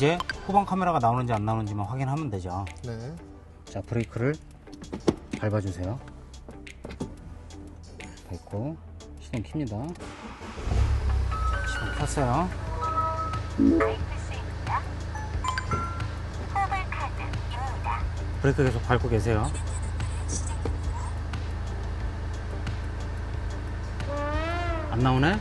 이제 후방 카메라가 나오는지 안 나오는지만 확인하면 되죠. 네. 자, 브레이크를 밟아주세요. 밟고, 시동 킵니다. 자, 시동 켰어요. 브레이크 계속 밟고 계세요. 안 나오네?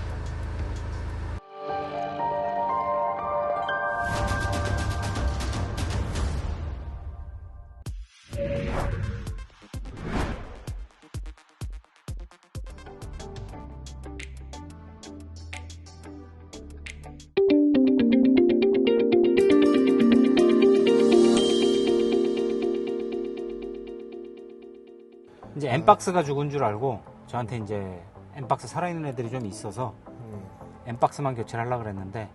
이제 엠박스가 죽은 줄 알고 저한테 이제 엠박스 살아있는 애들이 좀 있어서 음. 엠박스만 교체를 하려고 그랬는데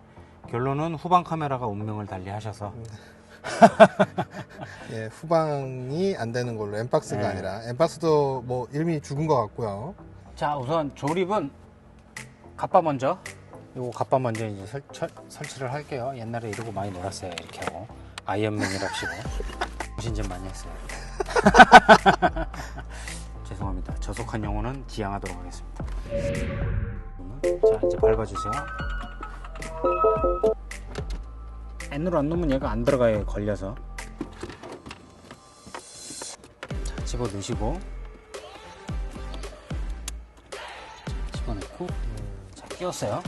결론은 후방 카메라가 운명을 달리하셔서. 예, 후방이 안 되는 걸로 엠박스가 네. 아니라. 엠박스도 뭐 이름이 죽은 것 같고요. 자 우선 조립은 갑바 먼저. 요거 갑바 먼저 이제 설, 철- 설치를 할게요. 옛날에 이러고 많이 놀았어요 이렇게. 하고 아이언맨이랍시고. 무신전 많이 했어요 저속한 영혼은 지양하도록 하겠습니다. 자 이제 밟아주세요. N으로 안 놓으면 얘가 안 들어가요 걸려서. 자 집어 넣으시고. 집어 넣고. 자 끼웠어요.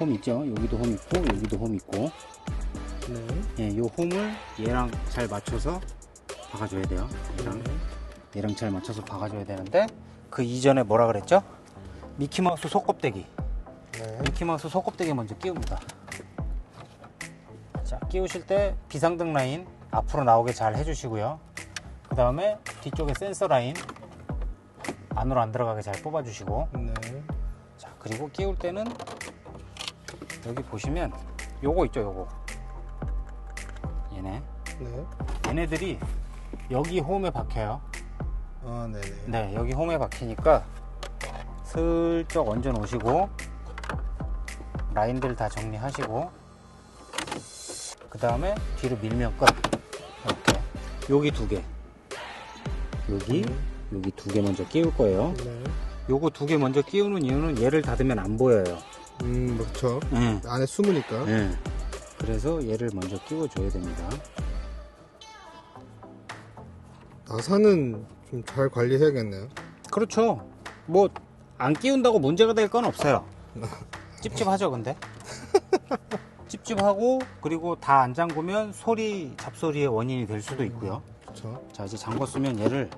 홈 있죠? 여기도 홈 있고 여기도 홈 있고. 네. 예, 요 홈을 얘랑 잘 맞춰서 박아줘야 돼요. 얘랑 얘랑 잘 맞춰서 박아줘야 되는데 그 이전에 뭐라 그랬죠? 미키마우스 속껍데기. 네. 미키마우스 속껍데기 먼저 끼웁니다. 자 끼우실 때 비상등 라인 앞으로 나오게 잘 해주시고요. 그 다음에 뒤쪽에 센서 라인 안으로 안 들어가게 잘 뽑아주시고. 네. 자 그리고 끼울 때는 여기 보시면 요거 있죠 요거. 얘네. 네. 얘네들이 여기 홈에 박혀요 아, 네네. 네 여기 홈에 박히니까 슬쩍 얹어 놓으시고 라인들 다 정리하시고 그 다음에 뒤로 밀면 끝 이렇게 여기 두 개 여기 여기 두 개 먼저 끼울 거예요 네. 요거 두 개 먼저 끼우는 이유는 얘를 닫으면 안 보여요 음, 그렇죠. 네. 안에 숨으니까. 네. 그래서 얘를 먼저 끼워줘야 됩니다. 나사는 좀 잘 관리해야겠네요. 그렇죠. 뭐 안 끼운다고 문제가 될 건 없어요. 찝찝하죠, 근데. 찝찝하고 그리고 다 안 잠그면 소리 잡소리의 원인이 될 수도 있고요. 그렇죠. 자 이제 잠궜으면 얘를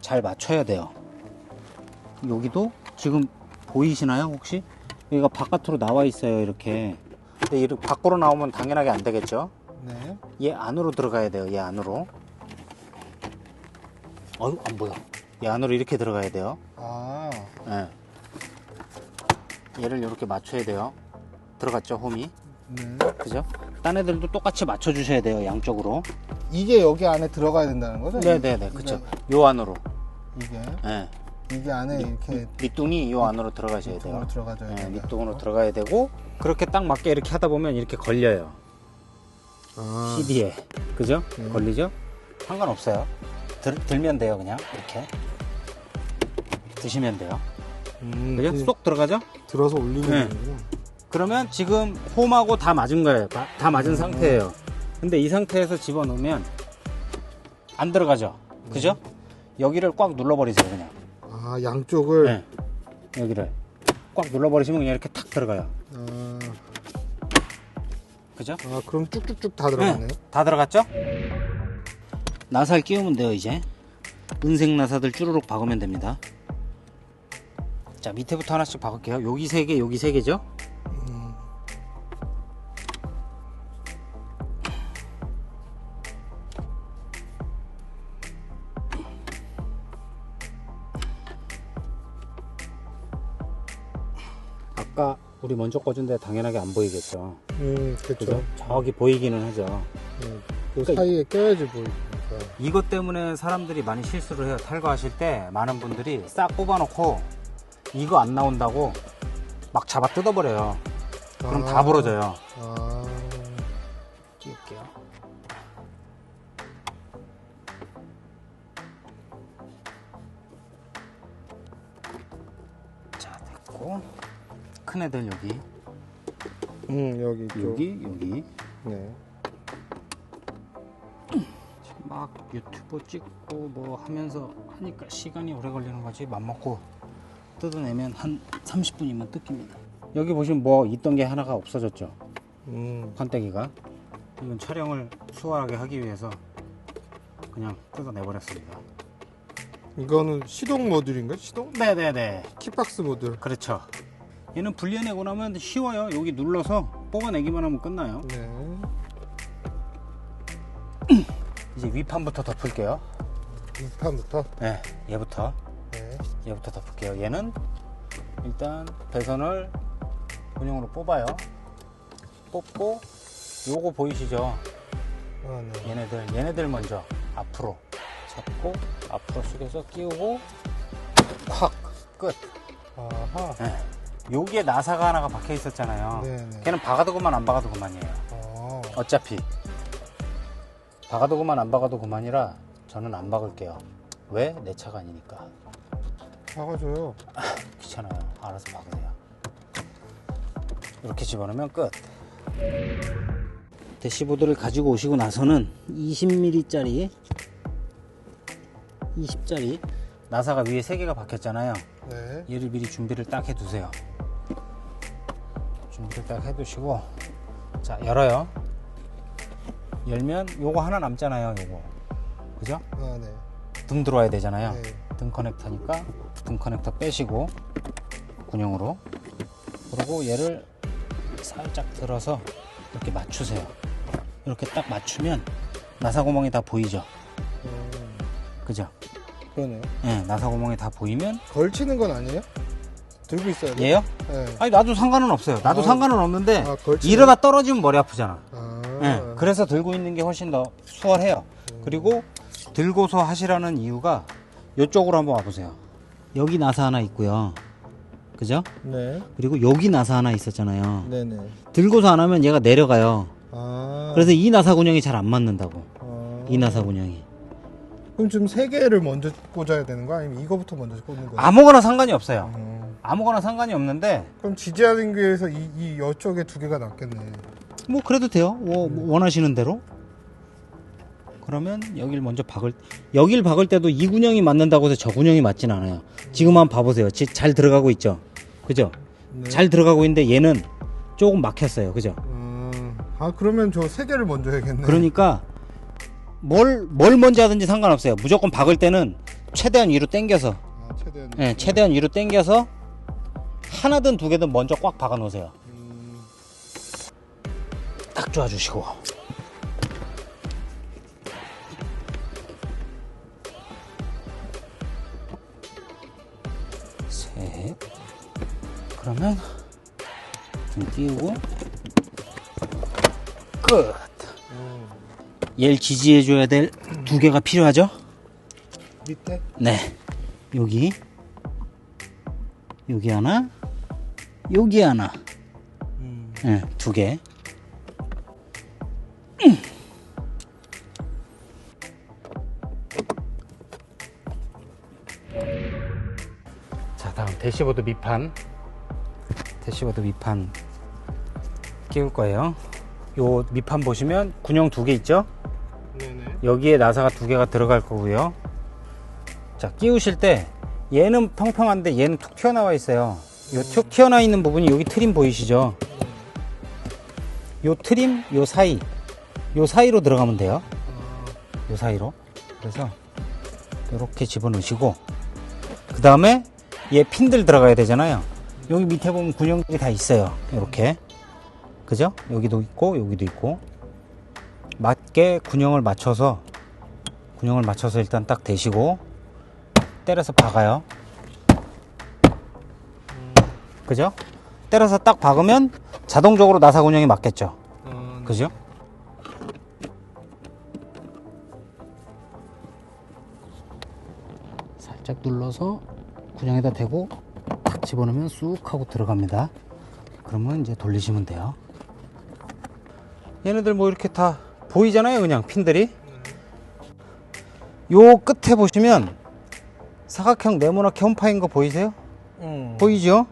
잘 맞춰야 돼요. 여기도 지금 보이시나요 혹시? 여기가 바깥으로 나와 있어요 이렇게. 근데 이렇게 밖으로 나오면 당연하게 안 되겠죠. 네. 얘 안으로 들어가야 돼요. 얘 안으로. 어휴, 안 보여. 얘 안으로 이렇게 들어가야 돼요. 아, 예. 얘를 이렇게 맞춰야 돼요. 들어갔죠, 홈이? 네. 그죠? 딴 애들도 똑같이 맞춰주셔야 돼요, 양쪽으로. 이게 여기 안에 들어가야 된다는 거죠? 네네네, 그쵸. 요 안으로. 이게 예. 이게 안에 이렇게 밑둥이 요 안으로 들어가셔야 돼요. 밑으로 들어가줘야 예. 밑둥으로 들어가야 되고, 그렇게 딱 맞게 이렇게 하다 보면 이렇게 걸려요. 아, CD에. 그죠? 음. 걸리죠? 상관없어요. 들, 들면 돼요, 그냥. 이렇게. 드시면 돼요. 음, 그죠? 그냥 쏙 들어가죠? 들어서 올리면 네. 되는구나. 그러면 지금 홈하고 다 맞은 거예요. 다, 다 맞은 상태예요. 근데 이 상태에서 집어넣으면 안 들어가죠. 그죠? 여기를 꽉 눌러버리세요, 그냥. 아, 양쪽을 네. 여기를 꽉 눌러버리시면 그냥 이렇게 탁 들어가요. 아, 그죠? 아, 그럼 쭉쭉쭉 다 들어가네요. 다 들어갔죠? 나사를 끼우면 돼요, 이제. 은색 나사들 쭈루룩 박으면 됩니다. 자, 밑에부터 하나씩 박을게요. 여기 세 개, 여기 세 개죠? 음. 아까 우리 먼저 꽂은데 당연하게 안 보이겠죠. 음, 그렇죠. 그죠? 저기 보이기는 하죠. 음, 그 그러니까 사이에 껴야지 보이니까. 이것 때문에 사람들이 많이 실수를 해요. 탈거하실 때 많은 분들이 싹 뽑아놓고 이거 안 나온다고 막 잡아 뜯어버려요. 그럼 아. 다 부러져요. 아. 끼울게요. 자, 됐고. 큰 애들 여기. 음, 여기. 여기, 여기. 네. 막 유튜브 찍고 뭐 하면서 하니까 시간이 오래 걸리는 거지. 맘먹고 뜯어내면 한 30분이면 뜯깁니다. 여기 보시면 뭐 있던 게 하나가 없어졌죠? 음, 판때기가. 이건 촬영을 수월하게 하기 위해서 그냥 뜯어내버렸습니다. 이거는 시동 모듈인가? 시동? 네네네. 킥박스 모듈. 그렇죠. 얘는 분리해내고 나면 쉬워요. 여기 눌러서 뽑아내기만 하면 끝나요. 네. 이제 위판부터 덮을게요 2판부터. 네 얘부터 네. 얘부터 덮을게요. 얘는 일단 배선을 군용으로 뽑아요. 뽑고 요거 보이시죠? 아, 네. 얘네들 얘네들 먼저 앞으로 잡고 앞으로 숙여서 끼우고 확 끝. 아하. 네. 여기에 나사가 하나가 박혀 있었잖아요. 네네. 걔는 박아도 그만 안 박아도 그만이에요. 아, 어차피 박아도 그만 안 박아도 그만이라 저는 안 박을게요. 왜? 내 차가 아니니까. 박아줘요. 귀찮아요. 알아서 박으세요. 이렇게 집어넣으면 끝. 대시보드를 가지고 오시고 나서는 20mm짜리 20짜리 나사가 위에 3개가 박혔잖아요. 네. 얘를 미리 준비를 딱 해두세요. 준비를 딱 해두시고 자 열어요. 열면 요거 하나 남잖아요. 요거 그죠? 아, 네. 등 들어와야 되잖아요. 네. 등 커넥터니까 등 커넥터 빼시고 군용으로 그리고 얘를 살짝 들어서 이렇게 맞추세요 이렇게 딱 맞추면 나사 구멍이 다 보이죠 음, 그죠 그러네요. 예 나사 구멍이 다 보이면 걸치는 건 아니에요? 들고 있어야 돼? 얘요 네. 아니 나도 상관은 없어요 나도 아. 상관은 없는데 아. 이러다 떨어지면 머리 아프잖아 아. 예, 그래서 들고 있는 게 훨씬 더 수월해요. 그리고 들고서 하시라는 이유가 이쪽으로 한번 와보세요. 여기 나사 하나 있고요. 그죠? 네. 그리고 여기 나사 하나 있었잖아요. 네네. 들고서 안 하면 얘가 내려가요. 아. 그래서 이 나사 군형이 잘 안 맞는다고. 아. 이 나사 군형이. 그럼 좀세 개를 먼저 꽂아야 되는 거 아니면 이거부터 먼저 꽂는 거예요? 아무거나 상관이 없어요. 음. 아무거나 상관이 없는데 그럼 지지하는 교에서 이, 이 여쪽에 두 개가 낫겠네. 뭐 그래도 돼요. 뭐, 뭐 원하시는 대로. 그러면 여길 먼저 박을 여길 박을 때도 이 군형이 맞는다고 해서 저 군형이 맞진 않아요. 지금 한번 봐보세요. 지- 잘 들어가고 있죠. 그죠? 네. 잘 들어가고 있는데 얘는 조금 막혔어요. 그죠? 음. 아 그러면 저 세 개를 먼저 해야겠네. 그러니까 뭘, 뭘 먼저 하든지 상관없어요. 무조건 박을 때는 최대한 위로 당겨서, 아 최대한. 예, 최대한 위로 당겨서 하나든 두 개든 먼저 꽉 박아 놓으세요. 음. 딱 좋아주시고. 셋. 그러면 등 띄우고 끝. 음. 얘를 지지해줘야 될 두 개가 필요하죠? 밑에. 네. 여기. 여기 하나. 여기 하나. 음. 네, 두 개. 대시보드 밑판. 대시보드 밑판 끼울 거예요. 요 밑판 보시면 군용 두 개 있죠? 네네. 여기에 나사가 두 개가 들어갈 거고요. 자, 끼우실 때 얘는 평평한데 얘는 툭 튀어나와 있어요. 요툭 튀어나와 있는 부분이 여기 트림 보이시죠? 요 트림, 요 사이, 요 사이로 들어가면 돼요. 요 사이로. 그래서 이렇게 집어넣으시고 그 다음에 얘 핀들 들어가야 되잖아요. 여기 밑에 보면 군용들이 다 있어요. 이렇게. 그죠? 여기도 있고 여기도 있고 맞게 군형을 맞춰서 군형을 맞춰서 일단 딱 대시고 때려서 박아요. 그죠? 때려서 딱 박으면 자동적으로 나사 군형이 맞겠죠. 어, 그죠? 살짝 눌러서 군형에다 대고 탁 집어넣으면 쑥 하고 들어갑니다. 그러면 이제 돌리시면 돼요. 얘네들 뭐 이렇게 다 보이잖아요, 그냥 핀들이. 요 끝에 보시면 사각형 네모나게 홈파인 거 보이세요? 음. 보이죠?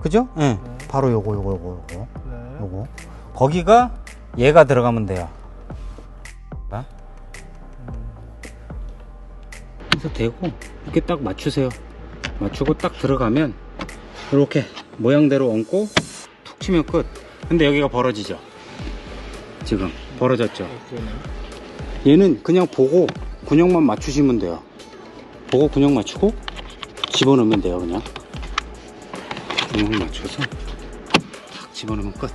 그죠? 예. 바로 요거, 요거, 요거, 요거. 네. 요거. 거기가 얘가 들어가면 돼요. 봐. 그래서 대고 이렇게 딱 맞추세요. 맞추고 딱 들어가면 이렇게 모양대로 얹고 툭 치면 끝. 근데 여기가 벌어지죠. 지금 벌어졌죠. 어. 얘는 그냥 보고 군형만 맞추시면 돼요. 보고 군형 맞추고 집어넣으면 돼요, 그냥. 군형 맞춰서 탁 집어넣으면 끝.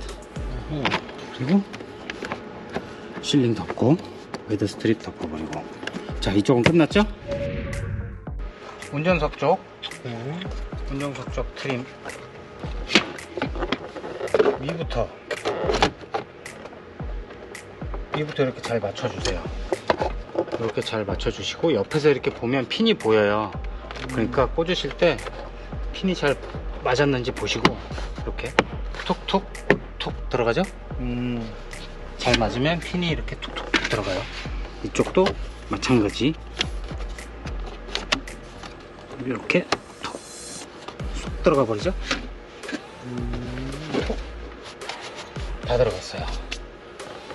그리고 실링 덮고 웨드 스트립 덮어버리고. 자, 이쪽은 끝났죠? 운전석 쪽, 네. 운전석 쪽 트림 위부터 위부터 이렇게 잘 맞춰주세요. 이렇게 잘 맞춰주시고 옆에서 이렇게 보면 핀이 보여요. 그러니까 꽂으실 때 핀이 잘 맞았는지 보시고 이렇게 툭툭 툭 들어가죠? 음. 잘 맞으면 핀이 이렇게 툭툭 들어가요. 이쪽도 마찬가지. 이렇게 툭쑥 들어가 버리죠? 툭. 다 들어갔어요.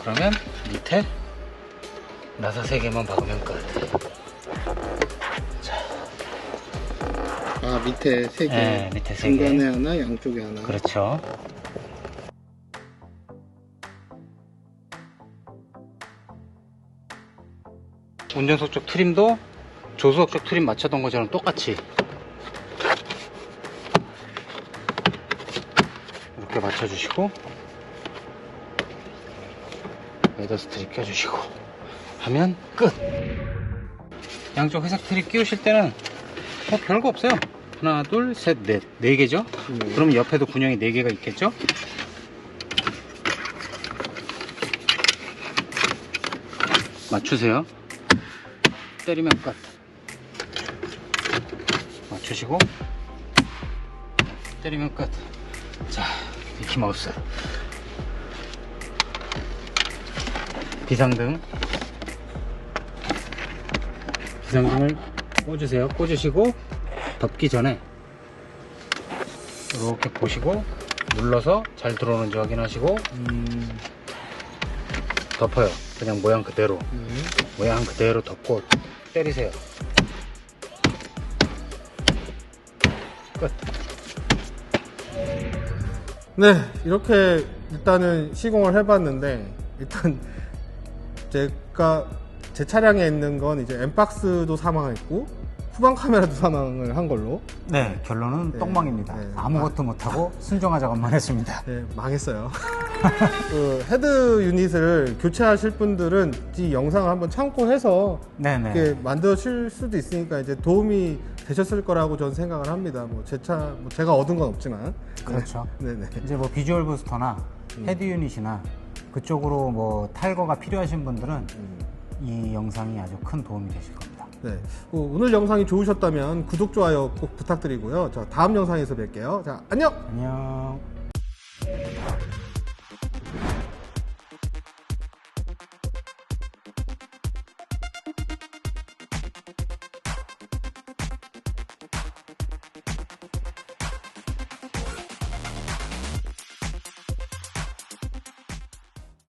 그러면 밑에 나사 세 개만 박으면 끝. 아 밑에 세 개. 네, 밑에 세 개. 중간에 하나, 양쪽에 하나. 그렇죠. 운전석 쪽 트림도 조수석 쪽 트림 맞춰던 것처럼 똑같이 이렇게 맞춰주시고 웨더 스트립 껴주시고 하면 끝! 양쪽 회색 트립 끼우실 때는 뭐 별거 없어요. 하나, 둘, 셋, 넷. 네 개죠? 네. 그럼 옆에도 군형이 네 개가 있겠죠? 맞추세요. 때리면 끝. 맞추시고 때리면 끝. 자, 미키마우스. 비상등. 비상등을 꽂으세요. 꽂으시고 덮기 전에 이렇게 보시고 눌러서 잘 들어오는지 확인하시고 음. 덮어요. 그냥 모양 그대로. 네. 모양 그대로 덮고 때리세요. 끝. 네, 이렇게 일단은 시공을 해봤는데 일단 제가 제 차량에 있는 건 이제 엠박스도 사망했고 후방 카메라도 사망을 한 걸로 네, 결론은 네, 똥망입니다. 네. 아무것도 못하고 순정화 작업만 했습니다. 네, 망했어요. 그 헤드 유닛을 교체하실 분들은 이 영상을 한번 참고해서 네네. 이렇게 만드실 수도 있으니까 이제 도움이 되셨을 거라고 저는 생각을 합니다. 뭐 제 차, 뭐 제가 얻은 건 없지만. 그렇죠. 네, 네. 이제 뭐 비주얼 부스터나 헤드 유닛이나 그쪽으로 뭐 탈거가 필요하신 분들은 음. 이 영상이 아주 큰 도움이 되실 겁니다. 네. 어, 오늘 영상이 좋으셨다면 구독, 좋아요 꼭 부탁드리고요. 자, 다음 영상에서 뵐게요. 자, 안녕! 안녕.